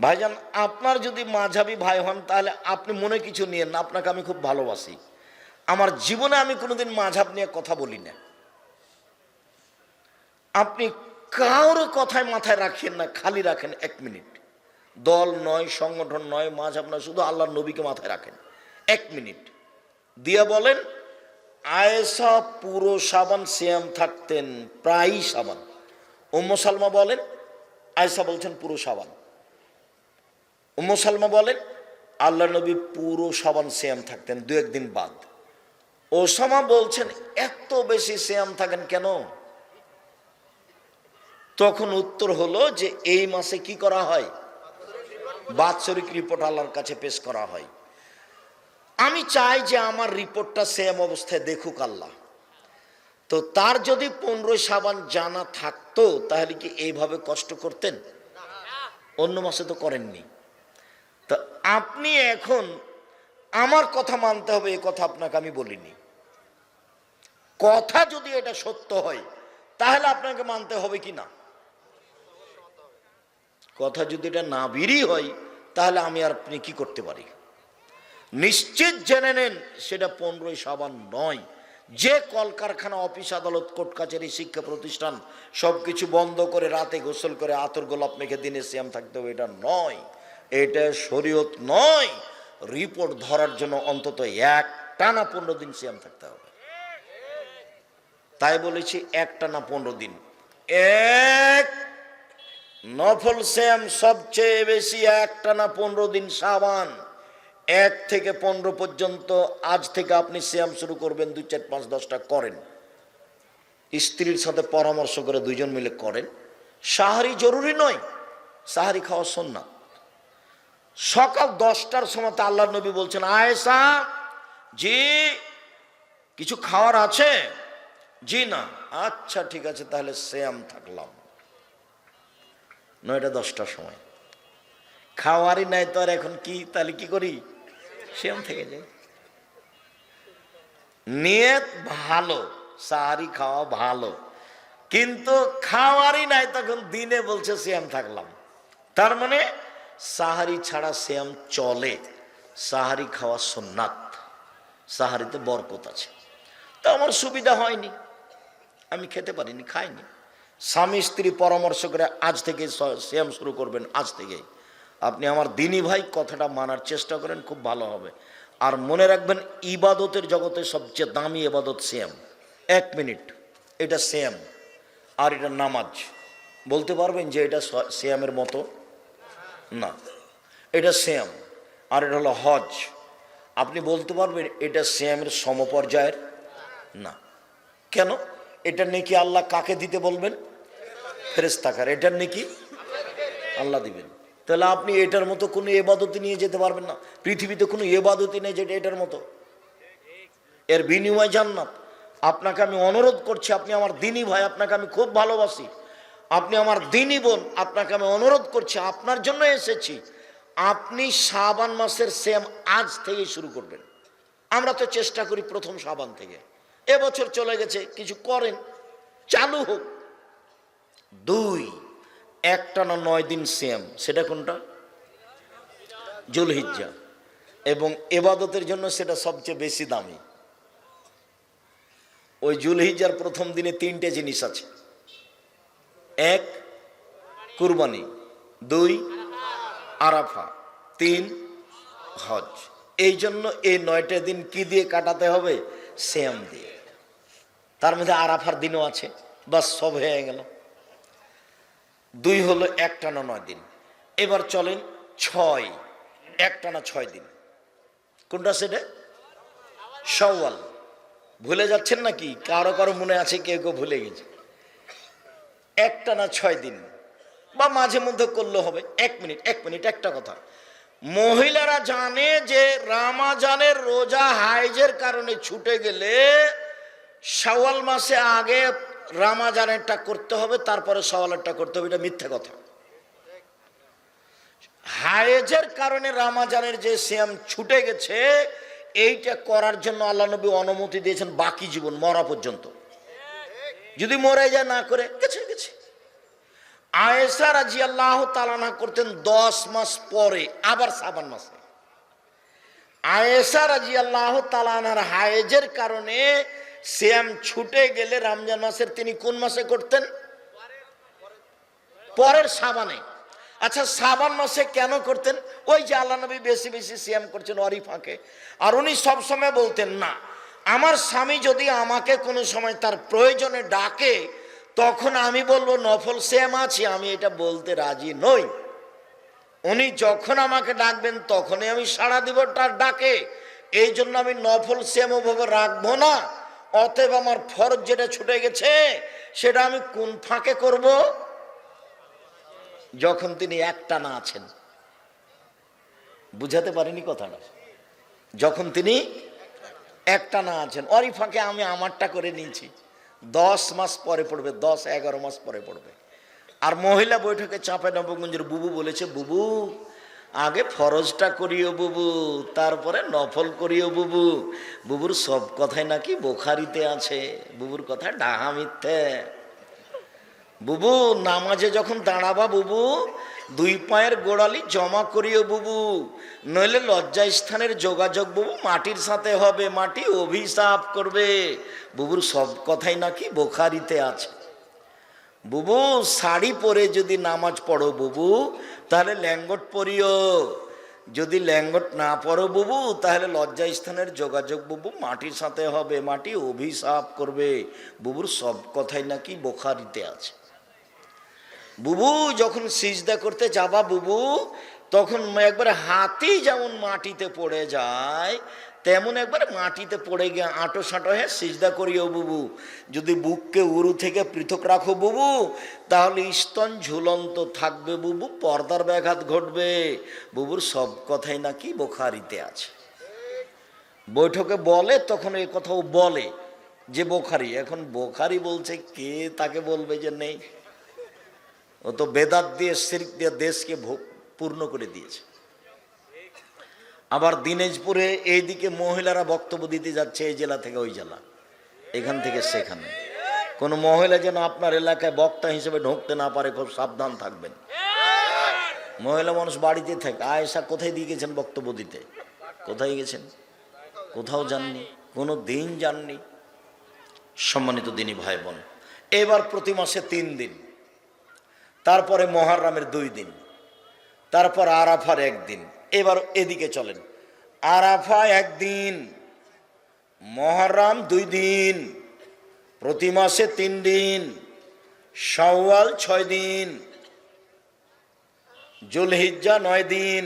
ভাইজান, আপনার যদি মাঝাবি ভাই হন, তাহলে আপনি মনে কিছু নিয়েন না, আপনাকে আমি খুব ভালোবাসি। আমার জীবনে আমি কোনোদিন মাঝাব নিয়ে কথা বলি না। আপনি কারোর কথায় মাথায় রাখেন না, খালি রাখেন এক মিনিট। দল নয়, সংগঠন নয়, মাঝাব নয়, শুধু আল্লাহর নবীকে মাথায় রাখেন। এক মিনিট। দিয়ে বলেন আয়েসা পুরো সাবান শ্যাম থাকতেন, প্রায়ই সাবান। উম্ম সালমা বলেন আয়েসা বলছেন পুরো সাবান। উম্ম সালমা বলেন আল্লাহ নবী পুরো সাবান শ্যাম থাকতেন, দু একদিন বাদ। ওসামা বলছেন, এত বেশি শ্যাম থাকেন কেন? তখন উত্তর হলো যে, এই মাসে কি করা হয়? বাৎসরিক রিপোর্ট আল্লাহর কাছে পেশ করা হয়। আমি চাই যে আমার রিপোর্টটা সেম অবস্থায় দেখুক আল্লাহ। তো তার যদি পনেরোই সাবান জানা থাকতো, তাহলে কি এইভাবে কষ্ট করতেন? অন্য মাসে তো করেননি। তো আপনি এখন আমার কথা মানতে হবে, এ কথা আপনাকে আমি বলিনি। কথা যদি এটা সত্য হয়, তাহলে আপনাকে মানতে হবে কি না? কথা যদি এটা না বিড়ি হয়, তাহলে আমি আর আপনি কি করতে পারি? নিশ্চিত জেনে নেন, সেটা পনেরোই সাবান নয়। যে কলকারখানা, অফিস, আদালত, কোর্ট কাছারি শিক্ষা প্রতিষ্ঠান সব কিছু বন্ধ করে রাতে গোসল করে আতর গোলাপ মেখে দিনে শ্যাম থাকতে হবে, এটা নয়। এটা শরীয়ত নয়, রিপোর্ট ধরার জন্য অন্তত এক টানা পনেরো দিন শ্যাম থাকতে হবে। তাই বলেছি এক টানা পনেরো দিন। এক নফল শ্যাম সবচেয়ে বেশি এক টানা পনেরো দিন সাবান এক থেকে পনেরো পর্যন্ত আজ থেকে আপনি শ্যাম শুরু করবেন, দুই চার পাঁচ দশটা করেন। স্ত্রীর সাথে পরামর্শ করে দুইজন মিলে করেন। সাহারি জরুরি নয় সাহারি খাওয়া সন্না সকাল দশটার সময় আল্লাহ নবী বলছেন আয়েসা জি, কিছু খাওয়ার আছে? জি না। আচ্ছা ঠিক আছে, তাহলে শ্যাম থাকলাম। নয়টা দশটার সময়। খাওয়ারই নাই তো আর এখন কি, তাহলে কি করি? শ্যাম থেকে যাই। নিয়ত ভালো, সাহারি খাওয়া ভালো, কিন্তু খাওয়ারই নাই তখন দিনে বলছে শ্যাম থাকলাম। তার মানে সাহারি ছাড়া শ্যাম চলে। সাহারি খাওয়া সোননাথ সাহারিতে বরকত আছে। তো আমার সুবিধা হয়নি। আমি খেতে পারিনি, খাইনি। স্বামী স্ত্রী পরামর্শ করে আজ থেকে শ্যাম শুরু করবেন, আজ থেকে। আপনি আমার দিনী ভাই কথাটা মানার চেষ্টা করেন, খুব ভালো হবে। আর মনে রাখবেন, ইবাদতের জগতে সবচেয়ে দামি ইবাদত শ্যাম। এক মিনিট, এটা শ্যাম। আর এটা নামাজ। বলতে পারবেন যে এটা শ্যামের মতো? না, এটা শ্যাম, আর এটা হলো হজ। আপনি বলতে পারবেন, এটা শ্যামের সমপর্যায়ের? না। কেন? এটা নাকি আল্লাহ কাকে দিতে বলবেন? ফেরেস্তাকার এটার নাকি আল্লাহ দিবেন। তাহলে আপনি এটার মতো কোনো এবাদতি নিয়ে যেতে পারবেন না। পৃথিবীতে কোনো এবাদতি নেই যেটা এটার মতো। এর বিনিময় জান্নাত। আপনাকে আমি অনুরোধ করছি, আপনি আমার দিনী ভাই, আপনাকে আমি খুব ভালোবাসি। আপনি আমার দিনই বোন, আপনাকে আমি অনুরোধ করছি, আপনার জন্য এসেছি। আপনি শাবান মাসের সেম আজ থেকে শুরু করবেন। আমরা তো চেষ্টা করি প্রথম সাবান থেকে। এবছর চলে গেছে, কিছু করেন, চালু হোক। দুই, একটা না নয় দিন সেম, সেটা কোনটা? জুলহিজ্জা। এবং এবাদতের জন্য সেটা সবচেয়ে বেশি দামি। ওই জুলহিজ্জার প্রথম দিনে তিনটে জিনিস আছে। এক, কুরবানি। দুই, আরাফা। তিন, হজ। এই জন্য এই নয়টা দিন কি দিয়ে কাটাতে হবে? শ্যাম দিয়ে। তার মধ্যে আরাফার দিনও আছে। বাস, সব হয়ে গেল। দুই হলো একটানা নয় দিন। এবার চলেন ছয়। একটানা ছয় দিন। কোনটা সেটা? সওয়াল ভুলে যাচ্ছেন নাকি? কারও কারও মনে আছে, কেউ কেউ ভুলে গেছে। একটানা ছয় দিন। বা মাঝে মধ্যে করলে হবে, এক মিনিট এক মিনিট, একটা কথা। মহিলারা জানে যে রামাজানের রোজা হাইজের কারণে ছুটে গেলে শাওয়াল মাসে আগে রামাজানেরটা করতে হবে, তারপরে সওয়ালেরটা করতে হবে, এটা মিথ্যে কথা। হায়েজের কারণে রামাজানের যে শ্যাম ছুটে গেছে, এইটা করার জন্য আল্লাহ নবী অনুমতি দিয়েছেন বাকি জীবন, মরা পর্যন্ত। যদি মরে যায় না করে, গেছে। আয়েসা রাজি আল্লাহ তালানা করতেন দশ মাস পরে, আবার সাবান মাসে। আয়েসা রাজি আল্লাহ তালানার হায়েজের কারণে শ্যাম ছুটে গেলে রমজান মাসের তিনি কোন মাসে করতেন? পরের সাবানে। আচ্ছা সাবান মাসে কেন করতেন? ওই যে আল্লাহ নবী বেশি বেশি সিয়াম করছেন অরি ফাঁকে আর উনি সবসময় বলতেন, না, আমার স্বামী যদি আমাকে কোনো সময় তার প্রয়োজনে ডাকে তখন আমি বলব, নফল শ্যাম আছি, আমি এটা বলতে রাজি নই। উনি যখন আমাকে ডাকবেন, তখনই আমি সাড়া দিব তার ডাকে। এই জন্য আমি নফল শ্যাম ওভাবে রাখব না। অতএব আমার ফরজ যেটা ছুটে গেছে, সেটা আমি কোন ফাঁকে করব? যখন তিনি একটা না আছেন। বুঝাতে পারিনি কথাটা। যখন তিনি একটা না আছেন অরি ফাঁকে আমি আমারটা করে নিয়েছি। দশ মাস পরে পড়বে, দশ, এগারো মাস পরে পড়বে। আর মহিলা বৈঠকে চাপে নবগঞ্জের বুবু বলেছে, বুবু, আগে ফরজটা করিও বুবু, তারপরে নফল করিও বুবু। বুবুর সব কথাই নাকি বোখারিতে আছে, বুবুর কথা ডাহা মিথ্যে। বুবু, নামাজে যখন দাঁড়াবা বুবু দুই পায়ের গোড়ালি জমা করিও বুবু, নইলে লজ্জা স্থানের যোগাযোগ বুবু মাটির সাথে হবে, মাটি অভিশাপ করবে। বুবুর সব কথাই নাকি বোখারিতে আছে। বুবু, শাড়ি পরে যদি নামাজ পড়ো বুবু, তাহলে ল্যাঙ্গট পরিও। যদি ল্যাঙ্গট না পড়ো বুবু, তাহলে লজ্জা স্থানের যোগাযোগ বুবু মাটির সাথে হবে, মাটি অভিশাপ করবে। বুবুর সব কথাই নাকি বোখারিতে আছে। বুবু যখন সিজদা করতে যাবা বুবু, তখন একবারে হাতি যেমন মাটিতে পড়ে যায়, তেমন একবারে মাটিতে পড়ে গিয়ে আঁটো সাঁটো হয়ে সিজদা করিও বুবু। যদি বুককে উরু থেকে পৃথক রাখো বুবু, তাহলে স্তন ঝুলন্ত থাকবে বুবু, পর্দার ব্যাঘাত ঘটবে। বুবুর সব কথাই নাকি বোখারিতে আছে। বৈঠকে বলে, তখন এই কথাও বলে যে বোখারি। এখন বোখারি বলছে, কে তাকে বলবে যে নেই? ও তো বেদাত দিয়ে, শিরিক দিয়ে দেশকে পূর্ণ করে দিয়েছে। আবার দিনাজপুরে এইদিকে মহিলারা বক্তব্য দিতে যাচ্ছে, এই জেলা থেকে ওই জেলা। এখান থেকে সেখানে। কোনো মহিলা যেন আপনার এলাকায় বক্তা হিসেবে ঢুকতে না পারে, খুব সাবধান থাকবেন। মহিলা মানুষ বাড়িতে থাকে। আয়েশা কোথায় দিয়ে গেছেন বক্তব্য দিতে? কোথায় গেছেন? কোথাও যাননি, কোনো দিন যাননি। সম্মানিত দিনী ভাই বোন, এবার প্রতি মাসে তিন দিন। তারপরে মহারামের দুই দিন, তারপর আরাফার একদিন। এবার এদিকে চলেন। আরাফা একদিন, মহারাম দুই দিন, প্রতি মাসে তিন দিন, শাওয়াল ছয় দিন, জুলহিজ্জা নয় দিন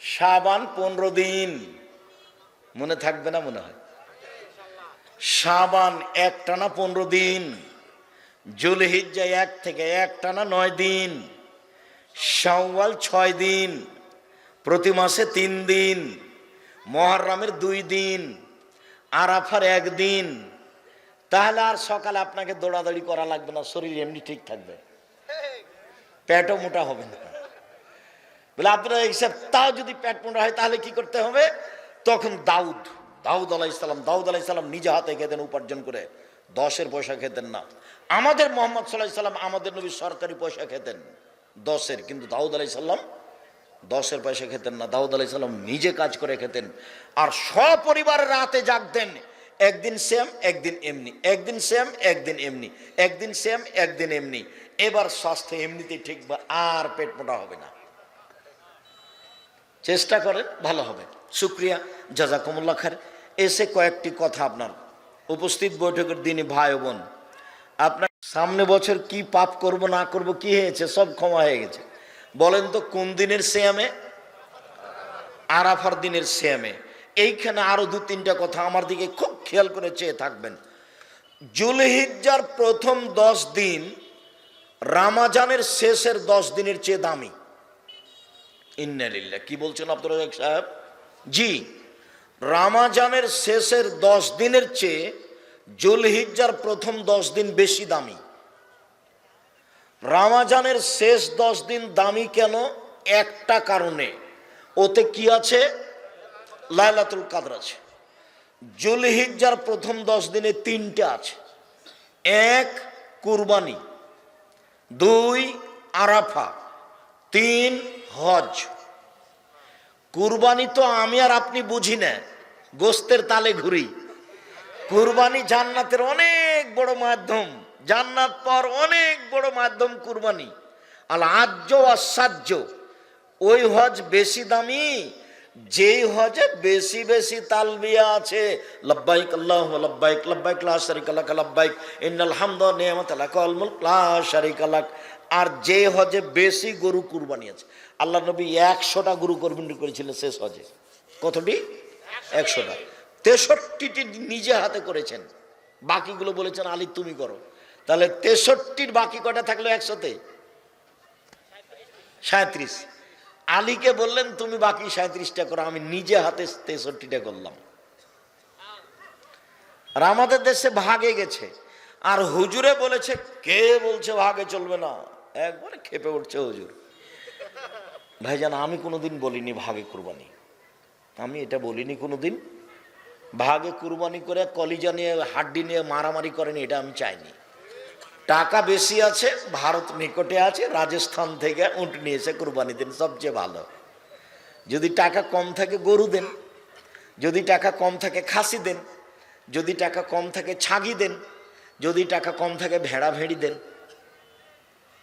সাবান পনেরো দিন। মনে থাকবে না মনে হয়? সাবান একটানা পনেরো দিন? জুলহিজ্জা এক থেকে এক টানা নয় দিন, শাওয়াল ছয় দিন, প্রতি মাসে তিন দিন, মহারামের দুই দিন, আরাফার একদিন তাহলে আর সকালে আপনাকে দৌড়াদৌড়ি করা লাগবে না, শরীর এমনি ঠিক থাকবে। পেটও মোটা হবে না। বলে আপনারা হিসাব তাও যদি পেট মোটা হয়, তাহলে কি করতে হবে? তখন দাউদ দাউদ আলাহ দাউদ আলাহ নিজে হাতে খেতেন, উপার্জন করে। দশের পয়সা খেতেন না। আমাদের মোহাম্মদ সাল্লাহ সাল্লাম, আমাদের নবী সরকারি পয়সা খেতেন। দশের, কিন্তু দাউদ আলাহ সাল্লাম দশের পয়সা খেতেন না, দাউদ আলাহ সাল্লাম নিজে কাজ করে খেতেন। আর সপরিবার রাতে জাগতেন, একদিন সেম, একদিন এমনি, একদিন সেম, একদিন এমনি, একদিন সেম, একদিন এমনি। এবার স্বাস্থ্য এমনিতে ঠিক আর পেট মোটা হবে না। চেষ্টা করেন, ভালো হবে। শুক্রিয়া জাজাকুমুল্লা খার এসে কয়েকটি কথা আপনার। উপস্থিত বৈঠকের দিনে ভাই বোন আপনার সামনে বছর কি পাপ করব, না করব, কি হয়েছে, সব ক্ষমা হয়ে গেছে। বলেন তো, কোন দিনের শ্যামে? আরাফার দিনের শ্যামে। এইখানে আরও দু তিনটা কথা আমার দিকে খুব খেয়াল করে চেয়ে থাকবেন। জুলহিজ্জার প্রথম দশ দিন, রামাজানের শেষের দশ দিনের চেয়ে দামি। ইন্নালিল্লাহ কি বলছেন আব্দুল রাজাক সাহেব? জি, রামাজানের শেষের দশ দিনের চেয়ে জুলহিজ্জার প্রথম দশ দিন বেশি দামি। রামাজানের শেষ দশ দিন দামি কেন? একটা কারণে। ওতে কি আছে? লাইলাতুল কাদর আছে। জুলহিজ্জার প্রথম দশ দিনে তিনটে আছে। এক, কুরবানি। দুই, আরাফা। তিন, হজ। কুরবানি তো আমি আর আপনি বুঝি না। গোস্তের তালে ঘুরি। কুরবানি জান্নাতের অনেক বড় মাধ্যম, জান্নাত পর অনেক বড় মাধ্যম কুরবানি। আল আজ্য অসাহ্য ওই হজ বেশি দামি, যেই হজে বেশি বেশি তালবিয়া আছে। লব্বাইক আল্লাহ লব্বাইক লব্বাইক লা শারিকা লাক, লব্বাইক ইন্নাল হামদ নিয়ামাত লাক ওয়াল মুলক, লা শারিকা লাক। আর যে হজে বেশি গরু কুরবানি আছে। আল্লাহ নবী একশোটা গরু কুরবানি করেছিলেন শেষ হজে। কতটি? একশোটা। তেষট্টিটি নিজে হাতে করেছেন। বাকিগুলো বলেছেন, আলী, তুমি করো। তাহলে তেষট্টির বাকি কটা থাকল একশোতে সাঁত্রিশ। আলীকে বললেন, তুমি বাকি সাঁত্রিশটা করো, আমি নিজে হাতে তেষট্টিটা করলাম। আর আমাদের দেশে ভাগে গেছে। আর হুজুরে বলেছে, কে বলছে ভাগে চলবে না? একবারে খেপে উঠছে হুজুর। ভাইজান, আমি কোনোদিন বলিনি ভাগে কুরবানি। আমি এটা বলিনি কোনোদিন। ভাগে কুরবানি করে কলিজা নিয়ে, হাড্ডি নিয়ে মারামারি করেনি, এটা আমি চাইনি। টাকা বেশি আছে, ভারত নিকটে আছে, রাজস্থান থেকে উঁট নিয়েছে কুরবানি দিন, সবচেয়ে ভালো। যদি টাকা কম থাকে, গরু দেন। যদি টাকা কম থাকে, খাসি দেন। যদি টাকা কম থাকে, ছাগি দেন। যদি টাকা কম থাকে ভেড়া ভেড়ি দেন।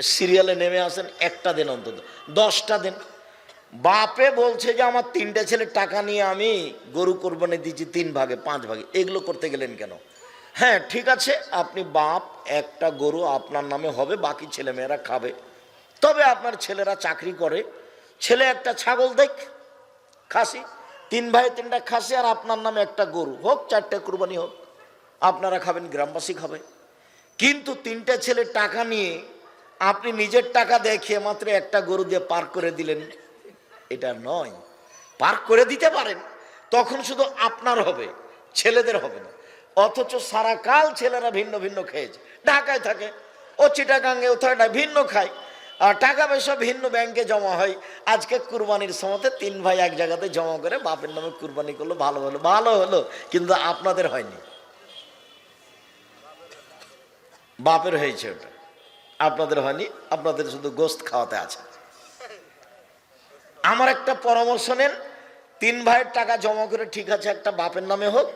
সিরিয়ালে নেমে আসেন, একটা দেন অন্তত। দশটা দেন। বাপে বলছে যে, আমার তিনটে ছেলে টাকা নিয়ে আমি গরু কোরবানি দিচ্ছি তিন ভাগে, পাঁচ ভাগে। এগুলো করতে গেলেন কেন? হ্যাঁ ঠিক আছে, আপনি বাপ, একটা গরু আপনার নামে হবে, বাকি ছেলেমেয়েরা খাবে। তবে আপনার ছেলেরা চাকরি করে। ছেলে একটা ছাগল দেখ, খাসি। তিন ভাই, তিনটা খাসি, আর আপনার নামে একটা গরু। হোক, চারটে কুরবানি হোক, আপনারা খাবেন, গ্রামবাসী খাবে। কিন্তু তিনটে ছেলে টাকা নিয়ে আপনি নিজের টাকা দেখিয়ে মাত্র একটা গরু দিয়ে পার করে দিলেন। এটা নয়। পার করে দিতে পারেন, তখন শুধু আপনার হবে, ছেলেদের হবে না। অথচ সারা কাল ছেলেরা ভিন্ন ভিন্ন খেয়েছে। ঢাকায় থাকে, ও চিটাগাঙ্গে, ও থাকে ভিন্ন খায়। আর টাকা পয়সা ভিন্ন ব্যাংকে জমা হয়। আজকে কুরবানির সময়তে তিন ভাই এক জায়গাতে জমা করে বাপের নামে কুরবানি করল, ভালো হলো ভালো হলো, কিন্তু আপনাদের হয়নি। বাপের হয়েছে ওটা। আপনাদের হয়নি, আপনাদের শুধু গোস্ত খাওয়াতে আছে। আমার একটা পরামর্শ নেন। তিন ভাইয়ের টাকা জমা করে ঠিক আছে, একটা বাপের নামে হোক,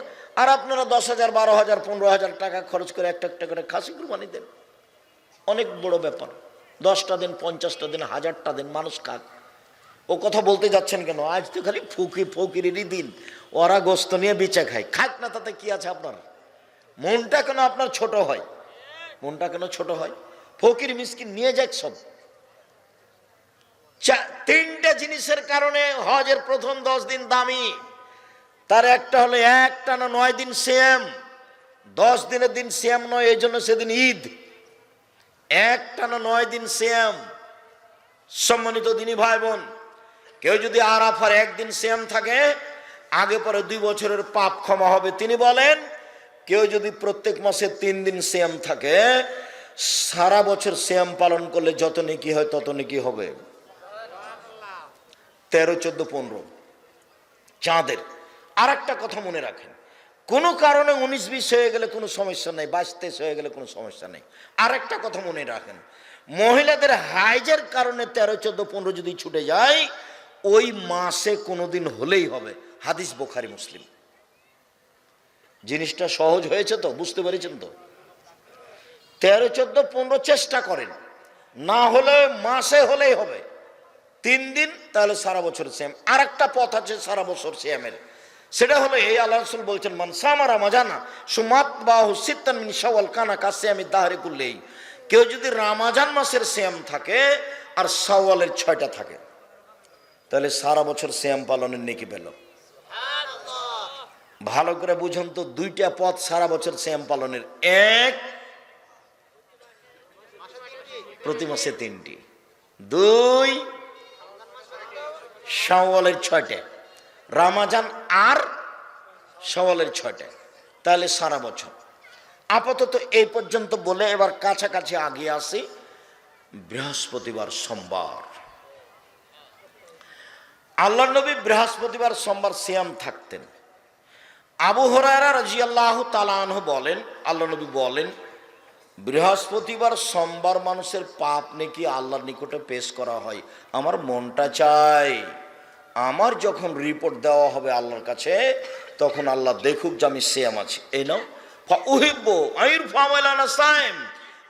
আর আপনারা দশ হাজার, বারো হাজার, পনেরো হাজার টাকা খরচ করে একটা একটা করে খাসি কুরবানি দেন। অনেক বড় ব্যাপার। দশটা দিন, পঞ্চাশটা দিন, হাজারটা দিন, মানুষ খাক। ও কথা বলতে যাচ্ছেন কেন? আজ তো খালি ফুকি ফকিরেরই দিন। ওরা গোস্ত নিয়ে বেঁচে খায়। খাক না তাতে কি আছে আপনার? মনটা কেন আপনার ছোট হয়? মনটা কেন ছোট হয়? ফকির, মিসকিন নিয়ে যাক সব। তিনটা জিনিসের কারণে হজের প্রথম দশ দিন দামি। তার একটা হলো একটা না নয় দিন শ্যাম দশ দিনের দিন শ্যাম নয়, এই জন্য সেদিন ঈদ। একটা না নয় দিন শ্যাম সম্মানিত দিনী ভাই বোন কেউ যদি আরাফার একদিন শ্যাম থাকে, আগে পরে দুই বছরের পাপ ক্ষমা হবে। তিনি বলেন, কেউ যদি প্রত্যেক মাসে তিন দিন শ্যাম থাকে, সারা বছর শ্যাম পালন করলে যত নেকি হয় তত নেকি হবে। তেরো, চোদ্দ, পনেরো। চাঁদের আর একটা কথা মনে রাখেন। কোনো কারণে উনিশ, বিশ হয়ে গেলে কোনো সমস্যা নেই, বাইশ, তেইশ হয়ে গেলে কোনো সমস্যা নেই। আর একটা কথা মনে রাখেন। মহিলাদের হাইজের কারণে তেরো, চোদ্দ, পনেরো যদি ছুটে যায়, ওই মাসে কোনোদিন হলেই হবে। হাদিস বোখারি, মুসলিম। জিনিসটা সহজ হয়েছে তো? বুঝতে পেরেছেন তো? তেরো, চোদ্দ, পনেরো চেষ্টা করেন। না হলে মাসে হলেই হবে। তিন দিন তাহলে সারা বছর সেম আর একটা পথ আছে সারা বছর শ্যামের সেটা হলো এই আল্লাহ রসুল বলছেন মান সামারা মাজানা সুমাত বাহু সিত্তান মিন শাওয়াল কানা কাছে আমি দাহারে করলেই কেউ যদি রামাজান মাসের শ্যাম থাকে আর শাওয়ালের ছয়টা থাকে তাহলে সারা বছর শ্যাম পালনের নেকি পেল। ভালো করে বুঝুন তো দুইটা পথ সারা বছর শ্যাম পালনের। এক প্রতি মাসে তিনটি। দুই শাওয়ালের ছয়টা। রামাজান আর শাওয়ালের ছয়টা। তাহলে সারা বছর। আপাতত এই পর্যন্ত বলে এবার কাছাকাছি আগিয়ে আসি। বৃহস্পতিবার সোমবার। আল্লাহ নবী বৃহস্পতিবার সোমবার সিয়াম থাকতেন। আবু হরারা রাজিয়াল্লাহ তালাহ বলেন, আল্লাহ নবী বলেন বৃহস্পতিবার সোমবার মানুষের পাপ নাকি আল্লাহর নিকটে পেশ করা হয়। আমার মনটা চাই। আমার যখন রিপোর্ট দেওয়া হবে আল্লাহর কাছে, তখন আল্লাহ দেখুক যে আমি সেম আছি। এই নাও। উহিব্ব আইর ফাওয়ালানা সাইম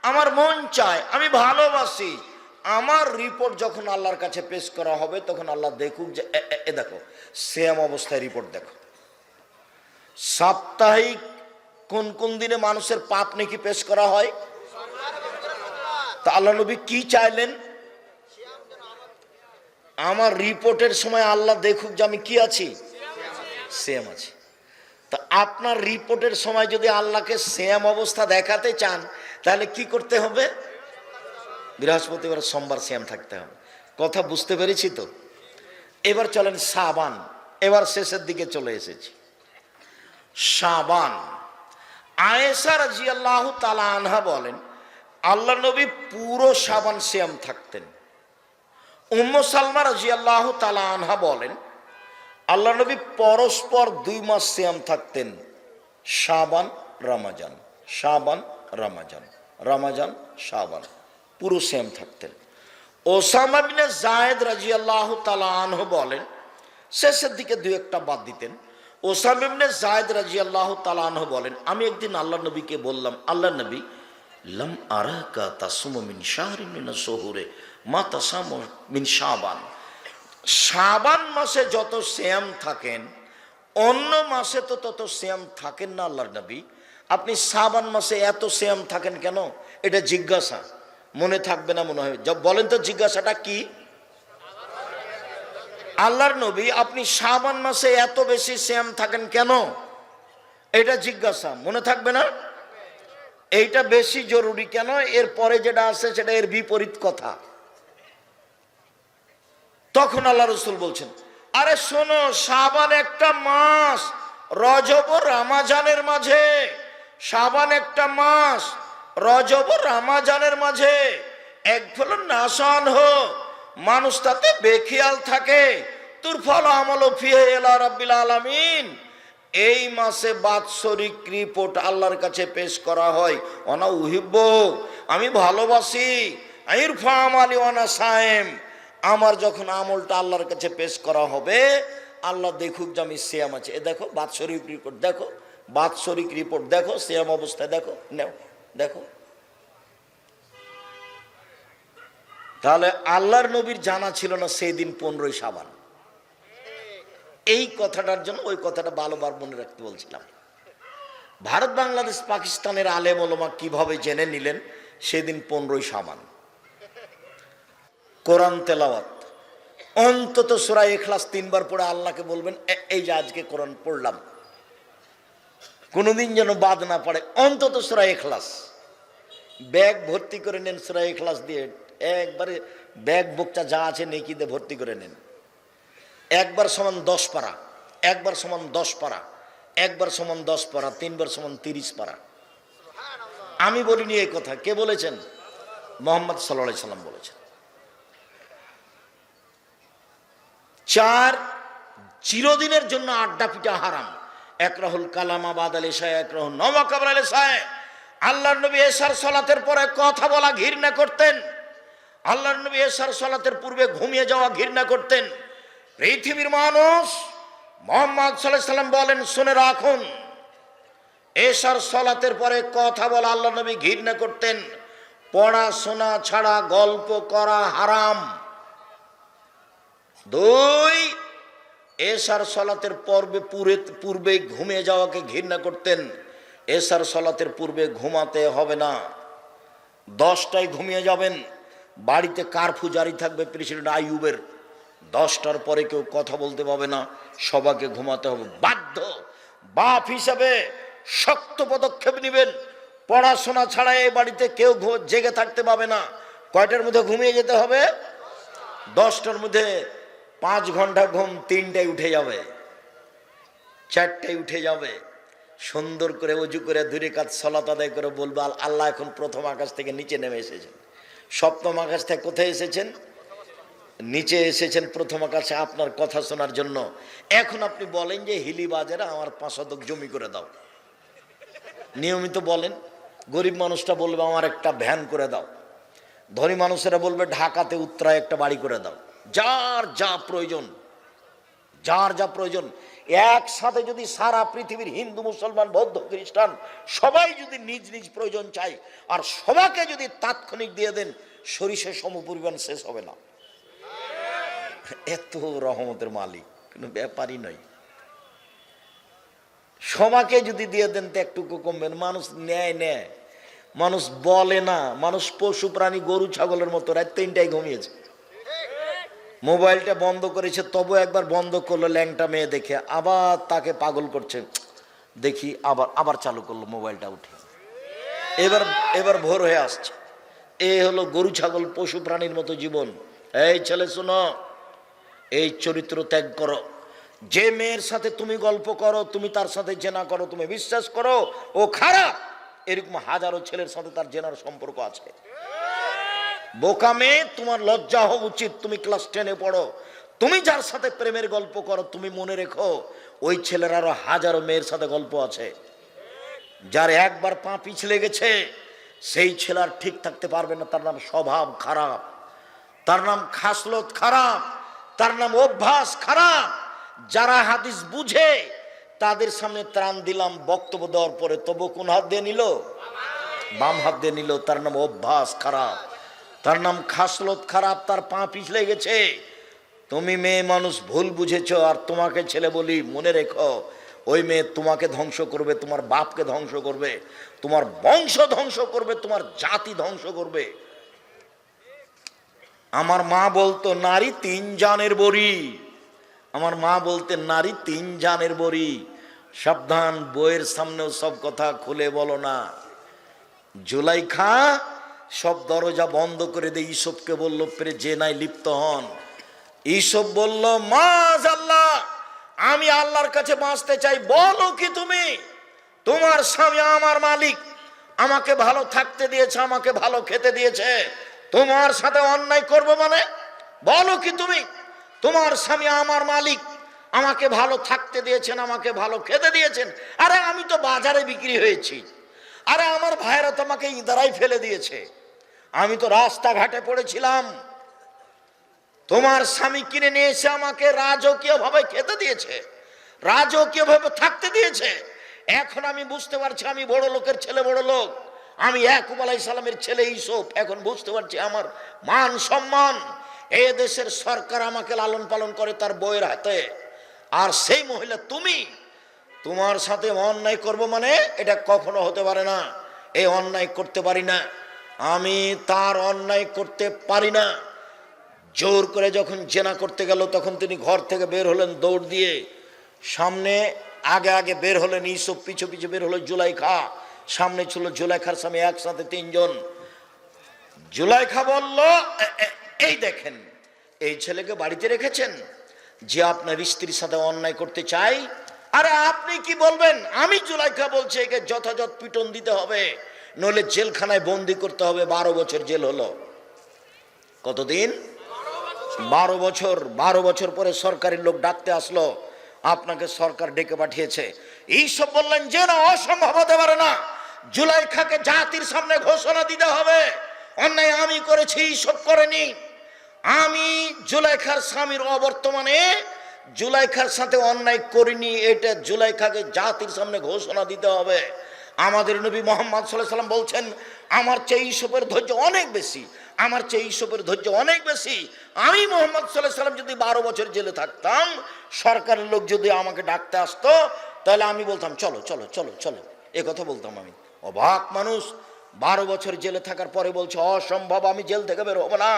আমার মন চায় আমি ভালোবাসি। আমার রিপোর্ট যখন আল্লাহর কাছে পেশ করা হবে, তখন আল্লাহ দেখুক যে, এ দেখো সেম অবস্থায় রিপোর্ট দেখো। সাপ্তাহিক কোন কোন দিনে মানুষের পাপ নাকি পেশ করা হয়? তা আল্লাহ নবী কি চাইলেন? আমার রিপোর্টের সময় আল্লাহ দেখুক যে আমি কি আছি। সেম আছি। তা আপনার রিপোর্টের সময় যদি আল্লাহকে সেম অবস্থা দেখাতে চান, তাহলে কি করতে হবে? বৃহস্পতিবার, সোমবার সেম থাকতে হবে। কথা বুঝতে পেরেছি তো? এবার চলেন সাবান। এবার শেষের দিকে চলে এসেছি। সাবান। আয়েসা রাজি আল্লাহ তালা আনহা বলেন, আল্লাহ নবী পুরো সাবান শ্যাম থাকতেন। উম্ম সালমা রাজি তালা আনহা বলেন, আল্লাহ নবী পরস্পর দুই মাস শ্যাম থাকতেন, সাবান, রামাজান সাবান, রামাজান রামাজান, সাবান, পুরো শ্যাম থাকতেন। ওসামা বিনে জায়েদ রাজি আল্লাহ তালা আনহু বলেন, শেষের দিকে দুই একটা বাদ দিতেন। ওসাম ইবনে জায়দ রাজি আল্লাহ তালানহ বলেন, আমি একদিন আল্লাহ নবীকে বললাম আল্লাহ নবী, লাম আরাকা তাসুম মিন শাহরি মিন শহুরে মা তাসাম মিন শাবান। শাবান মাসে যত শ্যাম থাকেন, অন্য মাসে তো তত শ্যাম থাকেন না আল্লাহর নবী। আপনি শাবান মাসে এত শ্যাম থাকেন কেন? এটা জিজ্ঞাসা। মনে থাকবে না, মনে হয় বলেন তো জিজ্ঞাসাটা কি? আল্লাহর নবী, আপনি শাবান মাসে এত বেশি শ্যাম থাকেন কেন? এটা জিজ্ঞাসা, মনে থাকবে না? এইটা বেশি জরুরি কেন? এর পরে যেটা আছে সেটা এর বিপরীত কথা। তখন আল্লাহ রসুল বলছেন, আরে শোনো, শাবান একটা মাস রজব রামাজানের মাঝে, শাবান একটা মাস রজব রামাজানের মাঝে, এক ফলন নাসান হো মানুষ তাতে বেখিয়াল থাকে। তোর ফল আমল ফিহে এলা রাব্বিল আলামিন। এই মাসে বাৎসরিক রিপোর্ট আল্লাহর কাছে পেশ করা হয়। অনা উহিব্ব, আমি ভালোবাসি। সায়েম। আমার যখন আমলটা আল্লাহর কাছে পেশ করা হবে, আল্লাহ দেখুক যে আমি সিয়াম আছে। এ দেখো, বাৎসরিক রিপোর্ট দেখো। বাৎসরিক রিপোর্ট দেখো, সিয়াম অবস্থায়, দেখো, নেও, দেখো। তাহলে আল্লাহর নবীর জানা ছিল না সেই দিন পনেরোই সাবান এই কথাটার জন্য ওই কথাটা ভালোবার মনে রাখতে বলছিলাম। ভারত, বাংলাদেশ, পাকিস্তানের আলেম ওলমা কীভাবে জেনে নিলেন সেদিন পনেরোই সাবান কোরআন তেলাওয়াত। অন্তত সুরা এখলাস তিনবার পড়ে আল্লাহকে বলবেন এই যে আজকে কোরআন পড়লাম। কোনোদিন যেন বাদ না পড়ে। অন্তত সুরা এখলাস ব্যাগ ভর্তি করে নেন সুরা এখলাস দিয়ে। একবারে ব্যাগ বুকটা যা আছে নেকিতে ভর্তি করে নেন। একবার সমান দশ পারা, একবার সমান দশ পারা, একবার সমান দশ পারা, তিনবার সমান তিরিশ পারা। আমি বলিনি এই কথা, কে বলেছেন? মোহাম্মদ সাল্লাহ সাল্লাম বলেছেন। চার, চিরদিনের জন্য আড্ডা পিটা হারাম। এক রাহুল কালামা বাদ আল এসায় এক রাহুল নমা কাবর আল এসায় আল্লাহর নবী এসার সলাতের পরে কথা বলা ঘৃণা করতেন। আল্লাহর নবী এসার সলাতের পূর্বে ঘুমিয়ে যাওয়া, ঘৃণা করতেন। পৃথিবীর মানুষ মোহাম্মদ সাল্লাহ সাল্লাম বলেন, শুনে রাখুন, এসার সলাতের পরে কথা বলা আল্লাহ নবী ঘৃণা করতেন। পড়াশোনা ছাড়া গল্প করা হারাম। দুই, এসার সলাতের পর্বে পুরে, পূর্বে ঘুমিয়ে যাওয়াকে ঘৃণা করতেন। এসার সলাতের পূর্বে ঘুমাতে হবে না। দশটায় ঘুমিয়ে যাবেন। বাড়িতে কারফু জারি থাকবে প্রেসিডেন্ট আইউবের দশটার পরে কেউ কথা বলতে পাবে না সবাকে ঘুমাতে হবে। বাধ্য। বাপ হিসাবে শক্ত পদক্ষেপ নেবেন। পড়াশোনা ছাড়া এই বাড়িতে কেউ জেগে থাকতে পাবে না। কয়টার মধ্যে ঘুমিয়ে যেতে হবে? দশটার মধ্যে পাঁচ ঘণ্টা ঘুম তিনটায় উঠে যাবে। চারটায় উঠে যাবে। সুন্দর করে অজু করে দূরে কাজ সলাত আদায় করে বলব আল- আল্লাহ এখন প্রথম আকাশ থেকে নিচে নেমে এসেছেন। সপ্তম আকাশ থেকে কোথায় এসেছেন? নিচে এসেছেন প্রথম আকাশে আপনার কথা শোনার জন্য। এখন আপনি বলেন যে হিলি বাজারে আমার পাঁচ শতক জমি করে দাও। নিয়মিত বলেন, গরিব মানুষটা বলবে আমার একটা ভ্যান করে দাও। ধনী মানুষেরা বলবে ঢাকাতে উত্তরায় একটা বাড়ি করে দাও। যার যা প্রয়োজন, যার যা প্রয়োজন একসাথে যদি সারা পৃথিবীর হিন্দু, মুসলমান, বৌদ্ধ, খ্রিস্টান সবাই যদি নিজ নিজ প্রয়োজন চাই আর সবাইকে যদি তাৎক্ষণিক দিয়ে দেন, সরিষে সমপরিমাণ শেষ হবে না। এত রহমতের মালিক, কোনো ব্যাপারই নয়। সবাকে যদি দিয়ে দেন, তো একটুকু কমবেন। মানুষ নেয় নেয় মানুষ বলে না, মানুষ পশু, প্রাণী, গরু, ছাগলের মতো রাত তিনটায় ঘুমিয়েছে। মোবাইলটা বন্ধ করেছে, তবু একবার বন্ধ করল ল্যাংটা মেয়ে দেখে, আবার তাকে পাগল করছে। দেখি আবার আবার চালু করল মোবাইলটা উঠে। এবার এবার ভোর হয়ে আসছে। এ হলো গরু, ছাগল, পশু, প্রাণীর মতো জীবন। এই ছেলে, শোনো, এই চরিত্র ত্যাগ করো। যে মেয়ের সাথে তুমি গল্প করো, তুমি তার সাথে জেনা করো, তুমি বিশ্বাস করো, ও খারাপ। এরকম হাজারো ছেলের সাথে তার জেনার সম্পর্ক আছে। বোকা মেয়ে তোমার লজ্জা হওয়া উচিত, তুমি ক্লাস টেনে পড়ো। তুমি যার সাথে প্রেমের গল্প করো, তুমি মনে রেখো, ওই ছেলের আরও হাজারো মেয়ের সাথে গল্প আছে। যার একবার পা পিছলে গেছে, সেই ছেলে আর ঠিক থাকতে পারবে না, তার নাম স্বভাব খারাপ। তার নাম খাসলত খারাপ, তার নাম অভ্যাস খারাপ। যারা হাদিস বুঝে, তাদের সামনে ত্রাণ দিলাম, বক্তব্য দেওয়ার পরে তবু কোন হাত দিয়ে নিল? বাম হাত দিয়ে নিল, তার নাম অভ্যাস খারাপ। তার নাম খাসলত খারাপ, তার পা পিছলে গেছে। তুমি মেয়ে মানুষ, ভুল বুঝেছ, আর তোমাকে ছেলে বলি, মনে রেখো, ওই মেয়ে তোমাকে ধ্বংস করবে, তোমার বাপকে ধ্বংস করবে, তোমার বংশ ধ্বংস করবে, তোমার জাতি ধ্বংস করবে। আমার মা বলতো, নারী তিন জানের বড়ি। আমার মা বলতে, নারী তিন জানের বড়ি। সাবধান, বইয়ের সামনেও সব কথা খুলে বলো না। জুলাইখা সব দরজা বন্ধ করে দিয়ে। ঈসবকে বলল প্রে যে নাই লিপ্ত হন। ঈসব বলল, মাজ আল্লাহ, আমি আল্লাহর কাছে বাঁচতে চাই। বলো কি তুমি? তোমার স্বামী আমার মালিক। আমাকে ভালো থাকতে দিয়েছে, আমাকে ভালো খেতে দিয়েছে। তোমার সাথে অন্যায় করব মানে? বলো কি তুমি? তোমার স্বামী আমার মালিক। আমাকে ভালো থাকতে দিয়েছেন, আমাকে ভালো খেতে দিয়েছেন। আরে, আমি তো বাজারে বিক্রি হয়েছি। আরে, আমার ভাইরা তো আমাকে ইদারাই ফেলে দিয়েছে। আমি তো রাস্তাঘাটে পড়েছিলাম। তোমার স্বামী কিনে নিয়ে এসে আমাকে রাজকীয় ভাবে খেতে দিয়েছে। রাজকীয় ভাবে থাকতে দিয়েছে। এখন আমি বুঝতে পারছি আমি বড় লোকের ছেলে, বড় লোক। আমি একুব আলাই সালামের ছেলে ইসব এখন বুঝতে পারছি আমার মান সম্মান। এ দেশের সরকার আমাকে লালন পালন করে তার বইয়ের হাতে। আর সেই মহিলা তুমি, তোমার সাথে অন্যায় করব মানে এটা কখনো হতে পারে না। এই অন্যায় করতে পারি না। আমি তার অন্যায় করতে পারি না। জোর করে যখন জেনা করতে গেল, তখন তিনি ঘর থেকে বের হলেন দৌড় দিয়ে। সামনে আগে আগে বের হলেন ইসব পিছু পিছু বের হলো জুলাইখা। সামনে ছিল জুলাইখার সামনে একসাথে তিনজন। জুলাইখা বলল, "এ- এ- এই দেখেন, এই ছেলেকে বাড়িতে রেখেছেন? যে আপনার স্ত্রীর সাথে অন্যায় করতে চাই? আরে আপনি কি বলবেন? আমি জুলাইখা বলছি, একে যথাযথ পিটন দিতে হবে। নইলে জেলখানায় বন্দি করতে হবে, বারো বছর জেল হলো। কতদিন? বারো বছর বারো বছর পরে সরকারি লোক ডাকতে আসলো, আপনাকে সরকার ডেকে পাঠিয়েছে। এইসব বললেন যে না, অসম্ভব হতে পারে না। জুলাই খাকে জাতির সামনে ঘোষণা দিতে হবে। অন্যায় আমি করেছি এইসব করেনি। আমি জুলাইখার স্বামীর অবর্তমানে জুলাইখার সাথে অন্যায় করিনি, এটা জুলাইখাকে জাতির সামনে ঘোষণা দিতে হবে। আমাদের নবী মোহাম্মদ সাল্লাম বলছেন, আমার চেয়ে ইসবের ধৈর্য অনেক বেশি, আমার চেয়ে ইসবের ধৈর্য অনেক বেশি। আমি মোহাম্মদ সাল্লাহ সাল্লাম যদি বারো বছর জেলে থাকতাম, সরকারের লোক যদি আমাকে ডাকতে আসতো, তাহলে আমি বলতাম, চলো চলো চলো চলো। এ কথা বলতাম আমি। অবাক মানুষ, বারো বছর জেলে থাকার পরে বলছে, অসম্ভব, আমি জেল থেকে বের হব না।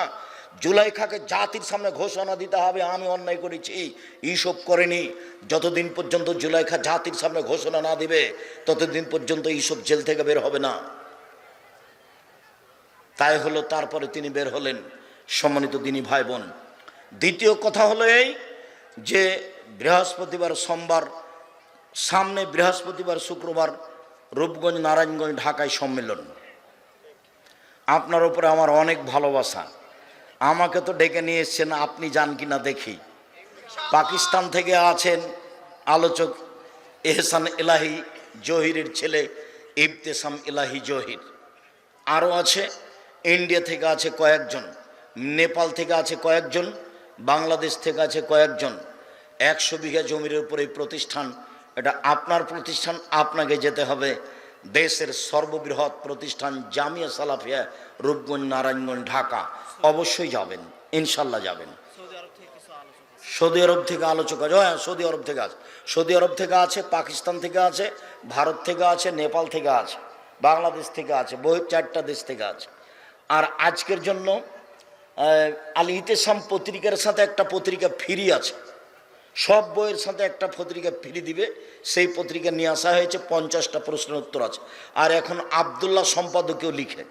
জুলাইখাকে জাতির সামনে ঘোষণা দিতে হবে, আমি অন্যায় করেছি এইসব করেনি। যতদিন পর্যন্ত জুলাইখা জাতির সামনে ঘোষণা না দিবে, ততদিন পর্যন্ত এইসব জেল থেকে বের হবে না। তাই হলো তারপরে তিনি বের হলেন, সম্মানিত দিনী ভাই বোন দ্বিতীয় কথা হলো এই যে, বৃহস্পতিবার সোমবার, সামনে বৃহস্পতিবার শুক্রবার রূপগঞ্জ নারায়ণগঞ্জ ঢাকায় সম্মেলন। আপনার উপরে আমার অনেক ভালোবাসা। আমাকে তো ডেকে নিয়ে এসছেন, আপনি যান কিনা দেখি। পাকিস্তান থেকে আছেন আলোচক এহসান এলাহি জহিরের ছেলে ইবতেসাম ইলাহি জহির। আরও আছে, ইন্ডিয়া থেকে আছে কয়েকজন, নেপাল থেকে আছে কয়েকজন, বাংলাদেশ থেকে আছে কয়েকজন। একশো বিঘা জমির উপর এই প্রতিষ্ঠান, এটা আপনার প্রতিষ্ঠান, আপনাকে যেতে হবে। দেশের সর্ববৃহৎ প্রতিষ্ঠান জামিয়া সালাফিয়া রূপগঞ্জ নারায়ণগঞ্জ ঢাকা। অবশ্যই যাবেন ইনশাল্লাহ যাবেন। সৌদি আরব থেকে আলোচক আছে। হ্যাঁ সৌদি আরব থেকে আছে। সৌদি আরব থেকে আছে পাকিস্তান থেকে আছে ভারত থেকে আছে নেপাল থেকে আছে বাংলাদেশ থেকে আছে বহু চারটা দেশ থেকে আছে। আর আজকের জন্য আল ইতেসাম পত্রিকার সাথে একটা পত্রিকা ফ্রি আছে। সব বইয়ের সাথে একটা পত্রিকা ফ্রি দিবে, সেই পত্রিকা নিয়ে আসা হয়েছে, পঞ্চাশটা প্রশ্নের উত্তর আছে। আর এখন আবদুল্লাহ সম্পাদকেও লিখে।